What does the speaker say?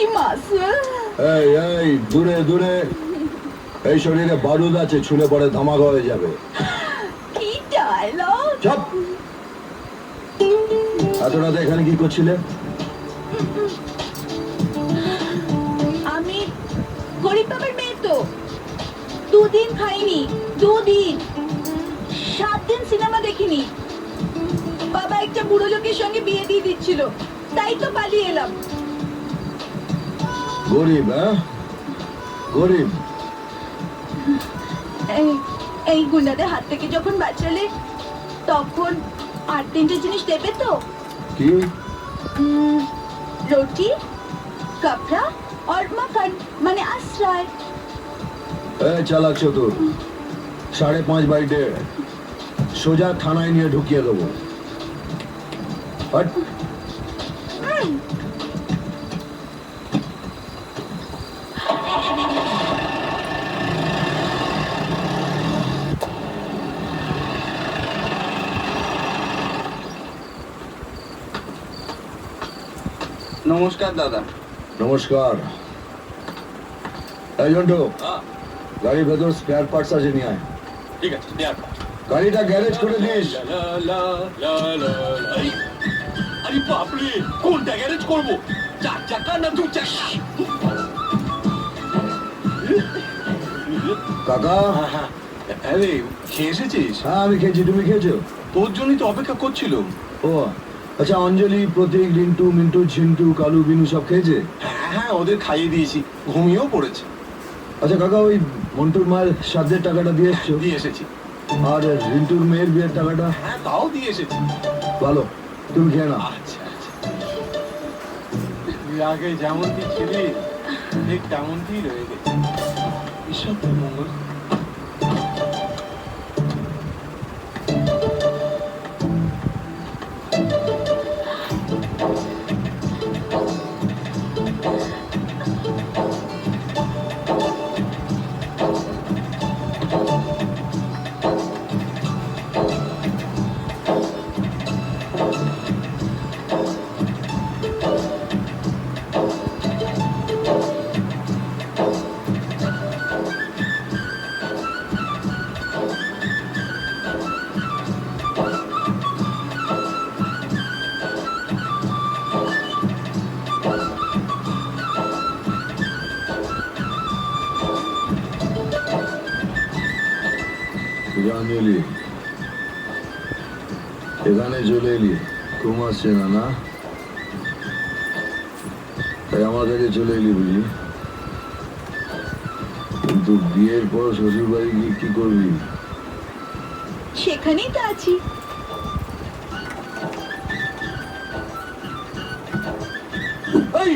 কি মাছ এই এই দূরে দূরে। এই শরীরে বারুদ আছে ছুলে পড়ে ধামাকা হয়ে যাবে। কি ডায়লগ চপ! এত রাতে এখানে কি করছিলে? আমি গরিব বাবার মেয়ে তো। দুদিন খাইনি দুদিন। সাত দিন সিনেমা দেখিনি। বাবা একটা বুড়ো লোকের সঙ্গে বিয়ে দিয়ে দিচ্ছিল তাই তো পালিয়ে এলাম। গরিব হ্যাঁ? গরিব। এই এই গুন্ডাদের হাত থেকে যখন বাঁচালে তখন আর তিনটে জিনিস দেবে তো? কি? উম, রুটি কাপড়া আর মাখন মানে আশ্রয়। এই চালাক চতুর সাড়ে পাঁচ বাই দেড় সোজা থানায় নিয়ে ঢুকিয়ে দেবো। হট। নমস্কার দাদা। নমস্কার। এই জন্টু গাড়ির ভেতর স্পেয়ার পার্টস আছে নিয়ে আয়। ঠিক আছে গাড়িটা গ্যারেজ করে দিস। আরে বাপরে কোনটা গ্যারেজ করব? চার চাকা না দু চাকা? কাকা? আরে খেয়ে এসেছিস? হ্যাঁ আমি খেয়েছি তুমি খেয়েছো? তোর জন্যই তো অপেক্ষা করছিল ও আচ্ছা অঞ্জলি প্রতীক রিন্টু মিন্টু ঝিন্টু কালু বিনু সব খেয়েছে? হ্যাঁ হ্যাঁ ওদের খাইয়ে দিয়েছি। ঘুমিয়েও পড়েছে। আচ্ছা কাকা ওই মন্টুর মায়ের সাধ্যের টাকাটা দিয়ে এসছো? দিয়ে এসেছি। আর রিন্টুর মেয়ের বিয়ের টাকাটা? হ্যাঁ তাও দিয়ে এসেছি। ভালো তুমি খেয়ে না আচ্ছা আচ্ছা। তুই আগে যেমনটি ছিলি ঠিক তেমনটি রয়ে গেছে। ঈশ্বর মঙ্গল। অঞ্জলি এখানে চলে এলি ঘুম আসছে না না তাই আমার কাছে চলে এলি বুঝি কিন্তু বিয়ের পর শ্বশুর বাড়ি গিয়ে কি করবি সেখানেই তো আছি। এই